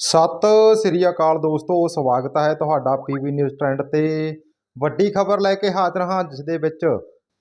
ਸਤਿ ਸ੍ਰੀ ਅਕਾਲ ਦੋਸਤੋ, ਸਵਾਗਤ ਹੈ ਤੁਹਾਡਾ ਪੀਵੀ ਨਿਊਜ਼ ਟ੍ਰੈਂਡ ਤੇ। ਵੱਡੀ ਖਬਰ ਲੈ ਕੇ ਹਾਜ਼ਰ ਹਾਂ ਜਿਸ ਦੇ ਵਿੱਚ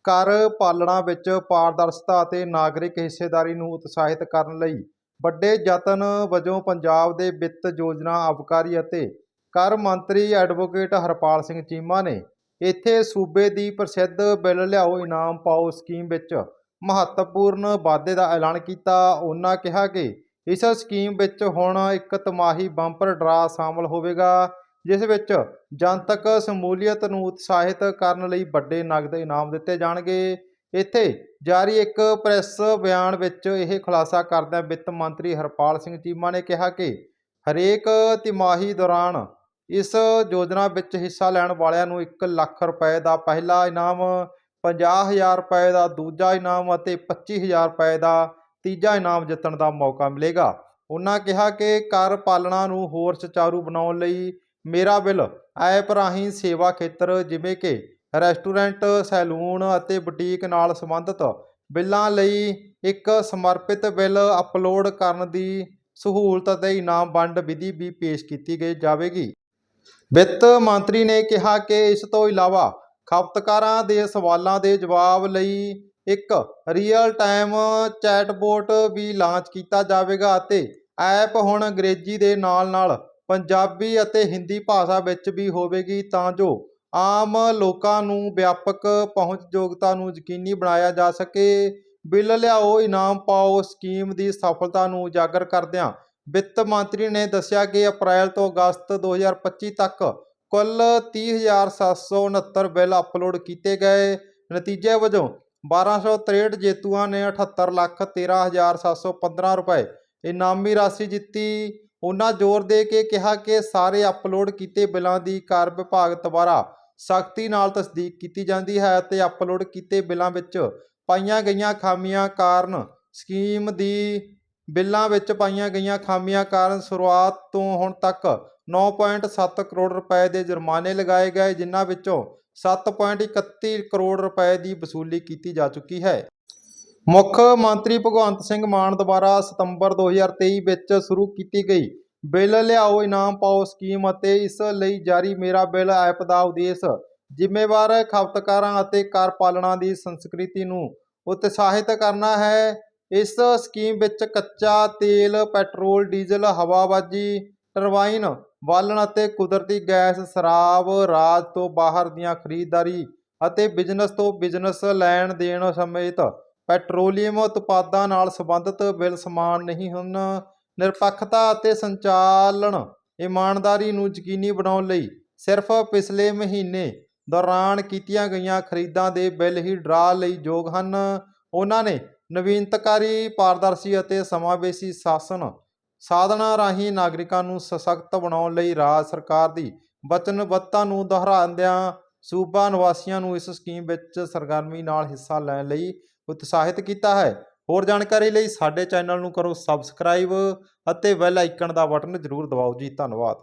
ਕਰ ਪਾਲਣਾ ਵਿੱਚ ਪਾਰਦਰਸ਼ਤਾ ਅਤੇ ਨਾਗਰਿਕ ਹਿੱਸੇਦਾਰੀ ਨੂੰ ਉਤਸ਼ਾਹਿਤ ਕਰਨ ਲਈ ਵੱਡੇ ਯਤਨ ਵਜੋਂ ਪੰਜਾਬ ਦੇ ਵਿੱਤ ਯੋਜਨਾ ਅਬਕਾਰੀ ਅਤੇ ਕਰ ਮੰਤਰੀ ਐਡਵੋਕੇਟ ਹਰਪਾਲ ਸਿੰਘ ਚੀਮਾ ਨੇ ਇੱਥੇ ਸੂਬੇ ਦੀ ਪ੍ਰਸਿੱਧ ਬਿੱਲ ਲਿਆਓ ਇਨਾਮ ਪਾਓ ਸਕੀਮ ਵਿੱਚ ਮਹੱਤਵਪੂਰਨ ਵਾਧੇ ਦਾ ਐਲਾਨ ਕੀਤਾ। ਉਹਨਾਂ ਕਿਹਾ ਕਿ ਇਸ ਸਕੀਮ ਵਿੱਚ ਹੁਣ ਇੱਕ ਤਿਮਾਹੀ ਬੰਪਰ ਡਰਾ ਸ਼ਾਮਲ ਹੋਵੇਗਾ, ਜਿਸ ਵਿੱਚ ਜਨਤਕ ਸ਼ਮੂਲੀਅਤ ਨੂੰ ਉਤਸ਼ਾਹਿਤ ਕਰਨ ਲਈ ਵੱਡੇ ਨਗਦ ਇਨਾਮ ਦਿੱਤੇ ਜਾਣਗੇ। ਇੱਥੇ ਜਾਰੀ ਇੱਕ ਪ੍ਰੈਸ ਬਿਆਨ ਵਿੱਚ ਇਹ ਖੁਲਾਸਾ ਕਰਦਿਆਂ ਵਿੱਤ ਮੰਤਰੀ ਹਰਪਾਲ ਸਿੰਘ ਚੀਮਾ ਨੇ ਕਿਹਾ ਕਿ ਹਰੇਕ ਤਿਮਾਹੀ ਦੌਰਾਨ ਇਸ ਯੋਜਨਾ ਵਿੱਚ ਹਿੱਸਾ ਲੈਣ ਵਾਲਿਆਂ ਨੂੰ 1 ਲੱਖ ਰੁਪਏ ਦਾ ਪਹਿਲਾ ਇਨਾਮ 50000 ਰੁਪਏ ਦਾ ਦੂਜਾ ਇਨਾਮ ਅਤੇ 25000 ਰੁਪਏ ਦਾ ਤੀਜਾ ਇਨਾਮ ਜਿੱਤਣ ਦਾ ਮੌਕਾ ਮਿਲੇਗਾ। ਉਹਨਾਂ ਕਿਹਾ ਕਿ ਕਰ ਪਾਲਣਾ ਨੂੰ ਹੋਰ ਸੁਚਾਰੂ ਬਣਾਉਣ ਲਈ ਮੇਰਾ ਬਿੱਲ, ਐਪ ਰਾਹੀਂ ਸੇਵਾ ਖੇਤਰ ਜਿਵੇਂ ਕਿ ਰੈਸਟੋਰੈਂਟ, ਸੈਲੂਨ ਅਤੇ ਬੁਟੀਕ ਨਾਲ ਸੰਬੰਧਿਤ ਬਿੱਲਾਂ ਲਈ ਇੱਕ ਸਮਰਪਿਤ ਬਿੱਲ ਅਪਲੋਡ ਕਰਨ ਦੀ ਸਹੂਲਤ ਅਤੇ ਇਨਾਮ ਵੰਡ ਵਿਧੀ ਵੀ ਪੇਸ਼ ਕੀਤੀ ਗਈ ਜਾਵੇਗੀ। ਵਿੱਤ ਮੰਤਰੀ ਨੇ ਕਿਹਾ ਕਿ ਇਸ ਤੋਂ ਇਲਾਵਾ ਖਪਤਕਾਰਾਂ ਦੇ ਸਵਾਲਾਂ ਦੇ ਜਵਾਬ ਲਈ ਇੱਕ ਰੀਅਲ ਟਾਈਮ ਚੈਟਬੋਟ ਵੀ ਲਾਂਚ ਕੀਤਾ ਜਾਵੇਗਾ ਅਤੇ ਐਪ ਹੁਣ ਅੰਗਰੇਜ਼ੀ ਦੇ ਨਾਲ-ਨਾਲ ਪੰਜਾਬੀ ਅਤੇ ਹਿੰਦੀ ਭਾਸ਼ਾ ਵਿੱਚ ਵੀ ਹੋਵੇਗੀ, ਤਾਂ ਜੋ ਆਮ ਲੋਕਾਂ ਨੂੰ ਵਿਆਪਕ ਪਹੁੰਚਯੋਗਤਾ ਨੂੰ ਯਕੀਨੀ ਬਣਾਇਆ ਜਾ ਸਕੇ। ਬਿੱਲ ਲਿਆਓ, ਇਨਾਮ ਪਾਓ, ਸਕੀਮ ਦੀ ਸਫਲਤਾ ਨੂੰ ਉਜਾਗਰ ਕਰਦਿਆਂ ਵਿੱਤ ਮੰਤਰੀ ਨੇ ਦੱਸਿਆ ਕਿ ਅਪ੍ਰੈਲ ਤੋਂ ਅਗਸਤ 2025 ਤੱਕ ਕੁੱਲ 30769 ਬਿੱਲ ਅਪਲੋਡ ਕੀਤੇ ਗਏ। ਨਤੀਜੇ ਵਜੋਂ 1263 ਜੇਤੂਆਂ ਨੇ 78 ਲੱਖ 13715 ਰੁਪਏ ਇਨਾਮੀ ਰਾਸ਼ੀ ਜਿੱਤੀ। ਉਹਨਾਂ ਜ਼ੋਰ ਦੇ ਕੇ ਕਿਹਾ ਕਿ ਸਾਰੇ ਅਪਲੋਡ ਕੀਤੇ ਬਿੱਲਾਂ ਦੀ ਕਰ ਵਿਭਾਗ ਦੁਆਰਾ ਸਖਤੀ ਨਾਲ ਤਸਦੀਕ ਕੀਤੀ ਜਾਂਦੀ ਹੈ ਅਤੇ ਅਪਲੋਡ ਕੀਤੇ ਬਿੱਲਾਂ ਵਿੱਚ ਪਾਈਆਂ ਗਈਆਂ ਖਾਮੀਆਂ ਕਾਰਨ ਸਕੀਮ ਦੀ ਬਿੱਲਾਂ ਵਿੱਚ ਪਾਈਆਂ ਗਈਆਂ ਖਾਮੀਆਂ ਕਾਰਨ ਸ਼ੁਰੂਆਤ ਤੋਂ ਹੁਣ ਤੱਕ 9.7 ਕਰੋੜ ਰੁਪਏ ਦੇ ਜੁਰਮਾਨੇ ਲਗਾਏ ਗਏ, ਜਿਨ੍ਹਾਂ ਵਿੱਚੋਂ 7.31 ਕਰੋੜ ਰੁਪਏ ਦੀ ਵਸੂਲੀ ਕੀਤੀ ਜਾ ਚੁੱਕੀ ਹੈ। ਮੁੱਖ ਮੰਤਰੀ ਭਗਵੰਤ ਸਿੰਘ ਮਾਨ ਦੁਆਰਾ ਸਤੰਬਰ 2023 ਵਿੱਚ ਸ਼ੁਰੂ ਕੀਤੀ ਗਈ ਬਿੱਲ ਲਿਆਓ, ਇਨਾਮ ਪਾਓ ਸਕੀਮ ਅਤੇ ਇਸ ਲਈ ਜਾਰੀ ਮੇਰਾ ਬਿੱਲ ਐਪ ਦਾ ਉਦੇਸ਼ ਜ਼ਿੰਮੇਵਾਰ ਖਪਤਕਾਰਾਂ ਅਤੇ ਕਰ ਪਾਲਣਾ ਦੀ ਸੰਸਕ੍ਰਿਤੀ ਨੂੰ ਉਤਸ਼ਾਹਿਤ ਕਰਨਾ ਹੈ। ਇਸ ਸਕੀਮ ਵਿੱਚ ਕੱਚਾ ਤੇਲ, ਪੈਟਰੋਲ, ਡੀਜ਼ਲ, ਹਵਾਬਾਜੀ ਟਰਬਾਈਨ, ਬਾਲਣ ਅਤੇ ਕੁਦਰਤੀ ਗੈਸ ਸ਼ਰਾਬ ਰਾਜ ਤੋਂ ਬਾਹਰ ਦੀਆਂ ਖਰੀਦਦਾਰੀ ਅਤੇ ਬਿਜ਼ਨਸ ਤੋਂ ਬਿਜ਼ਨਸ ਲੈਣ ਦੇਣ ਸਮੇਤ ਪੈਟਰੋਲੀਅਮ ਉਤਪਾਦਾਂ ਨਾਲ ਸੰਬੰਧਿਤ ਬਿੱਲ ਸਮਾਨ ਨਹੀਂ ਹਨ। ਨਿਰਪੱਖਤਾ ਅਤੇ ਸੰਚਾਲਨ, ਇਮਾਨਦਾਰੀ ਨੂੰ ਯਕੀਨੀ ਬਣਾਉਣ ਲਈ ਸਿਰਫ ਪਿਛਲੇ ਮਹੀਨੇ ਦੌਰਾਨ ਕੀਤੀਆਂ ਗਈਆਂ ਖਰੀਦਾਂ ਦੇ ਬਿੱਲ ਹੀ ਡਰਾ ਲਈ ਯੋਗ ਹਨ। ਉਹਨਾਂ ਨੇ ਨਵੀਨਤਕਾਰੀ, ਪਾਰਦਰਸ਼ੀ ਅਤੇ ਸਮਾਵੇਸ਼ੀ ਸ਼ਾਸਨ ਸਾਧਨਾਂ ਰਾਹੀਂ ਨਾਗਰਿਕਾਂ ਨੂੰ ਸਸ਼ਕਤ ਬਣਾਉਣ ਲਈ ਰਾਜ ਸਰਕਾਰ ਦੀ ਵਚਨਬੱਧਤਾ ਨੂੰ ਦੁਹਰਾਉਂਦਿਆਂ ਸੂਬਾ ਨਿਵਾਸੀਆਂ ਨੂੰ ਇਸ ਸਕੀਮ ਵਿੱਚ ਸਰਗਰਮੀ ਨਾਲ ਹਿੱਸਾ ਲੈਣ ਲਈ ਉਤਸ਼ਾਹਿਤ ਕੀਤਾ ਹੈ। ਹੋਰ ਜਾਣਕਾਰੀ ਲਈ ਸਾਡੇ ਚੈਨਲ ਨੂੰ ਕਰੋ ਸਬਸਕ੍ਰਾਈਬ ਅਤੇ ਬੈਲ ਆਈਕਨ ਦਾ ਬਟਨ ਜ਼ਰੂਰ ਦਬਾਓ ਜੀ। ਧੰਨਵਾਦ।